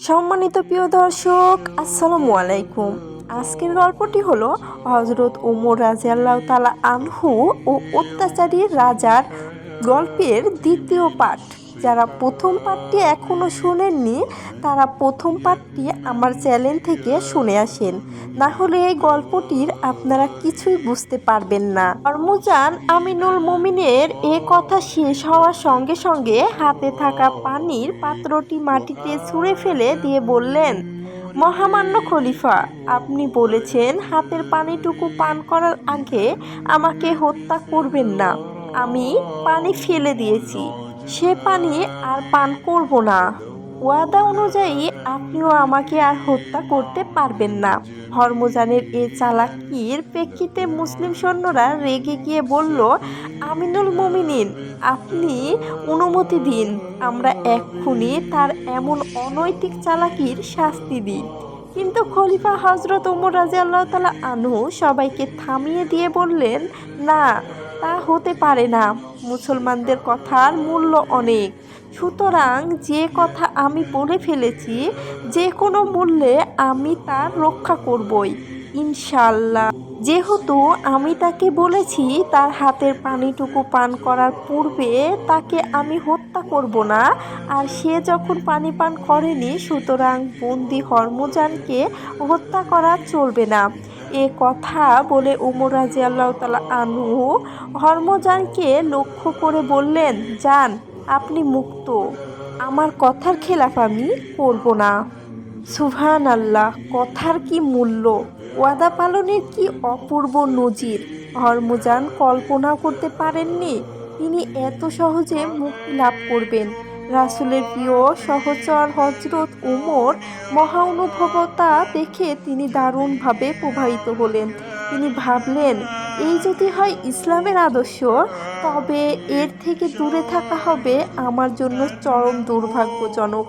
সম্মানিত প্রিয় দর্শক, আসসালামু আলাইকুম। আজকের গল্পটি হলো হজরত উমর রাজিয়াল্লাহ তালা আনহু ও অত্যাচারী রাজার গল্পের দ্বিতীয় পাঠ। যারা প্রথম পাঠটি এখনও শুনেননি, তারা প্রথম পাঠটি আমার চ্যানেল থেকে শুনে আসেন। না হলে এই গল্পটির আপনারা কিছুই বুঝতে পারবেন না। হরমুজান আমিনুল মুমিনের এ কথা শেষ হওয়ার সঙ্গে সঙ্গে হাতে থাকা পানির পাত্রটি মাটিতে ছুঁড়ে ফেলে দিয়ে বললেন, মহামান্য খলিফা, আপনি বলেছেন হাতের পানিটুকু পান করার আগে আমাকে হত্যা করবেন না। আমি পানি ফেলে দিয়েছি। সে পানি আর পান করব না। ওয়াদা অনুযায়ী আপনিও আমাকে আর হত্যা করতে পারবেন না। হরমোজানের এ চালাকির প্রেক্ষিতে মুসলিম সৈন্যরা রেগে গিয়ে বলল, আমিনুল মুমিনিন, আপনি অনুমতি দিন। আমরা এক্ষুনি তার এমন অনৈতিক চালাকির শাস্তি দিই। কিন্তু খলিফা হজরত ওমর রাজি আল্লাহ তালা আনু সবাইকে থামিয়ে দিয়ে বললেন, না তা হতে পারে না। মুসলমানদের কথার মূল্য অনেক। সুতরাং যে কথা আমি বলে ফেলেছি, যে কোনো মূল্যে আমি তার রক্ষা করবই ইনশাল্লাহ যেহেতু আমি তাকে বলেছি, তার হাতের পানিটুকু পান করার পূর্বে তাকে আমি হত্যা করব না, আর সে যখন পানি পান করেনি, সুতরাং বন্দি হরমোজানকে হত্যা করা চলবে না। এ কথা বলে উমর রাজি আল্লাহ তালা আনু হরমোজানকে লক্ষ্য করে বললেন যান আপনি মুক্ত। আমার কথার খেলাফ আমি করব না। সুভান আল্লাহ কথার কি মূল্য? ওয়াদা পালনের কি অপূর্ব নজির? হরমুজান কল্পনা করতে পারেননি। তিনি এত সহজে মুক্তি লাভ করবেন। রাসুলের প্রিয় সহচর হজরত উমর মহানুভবতা দেখে তিনি দারুণভাবে প্রভাবিত হলেন। তিনি ভাবলেন, এই যদি হয় ইসলামের আদর্শ, তবে এর থেকে দূরে থাকা হবে আমার জন্য চরম দুর্ভাগ্যজনক।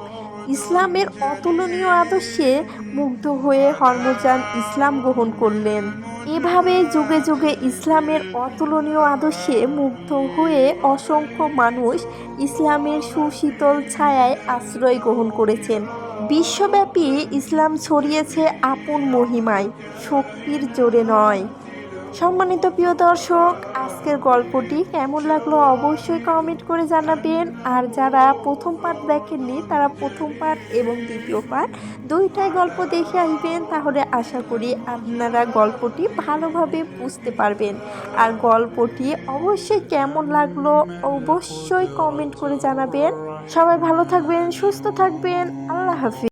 ইসলামের অতুলনীয় আদর্শে মুগ্ধ হয়ে হরমজান ইসলাম গ্রহণ করলেন। এভাবে যুগে যুগে ইসলামের অতুলনীয় আদর্শে মুগ্ধ হয়ে অসংখ্য মানুষ ইসলামের সুশীতল ছায়ায় আশ্রয় গ্রহণ করেছেন। বিশ্বব্যাপী ইসলাম ছড়িয়েছে আপন মহিমায়, শক্তির জোরে নয়। সম্মানিত প্রিয় দর্শক, আজকের গল্পটি কেমন লাগল অবশ্যই কমেন্ট করে জানাবেন। আর যারা প্রথম পার্ট দেখেননি, তারা প্রথম পার্ট এবং দ্বিতীয় পার্ট দুইটাই গল্প দেখে আসবেন। তাহলে আশা করি আপনারা গল্পটি ভালোভাবে বুঝতে পারবেন। আর গল্পটি অবশ্যই কেমন লাগল অবশ্যই কমেন্ট করে জানাবেন। সবাই ভালো থাকবেন, সুস্থ থাকবেন। আল্লাহ হাফিজ।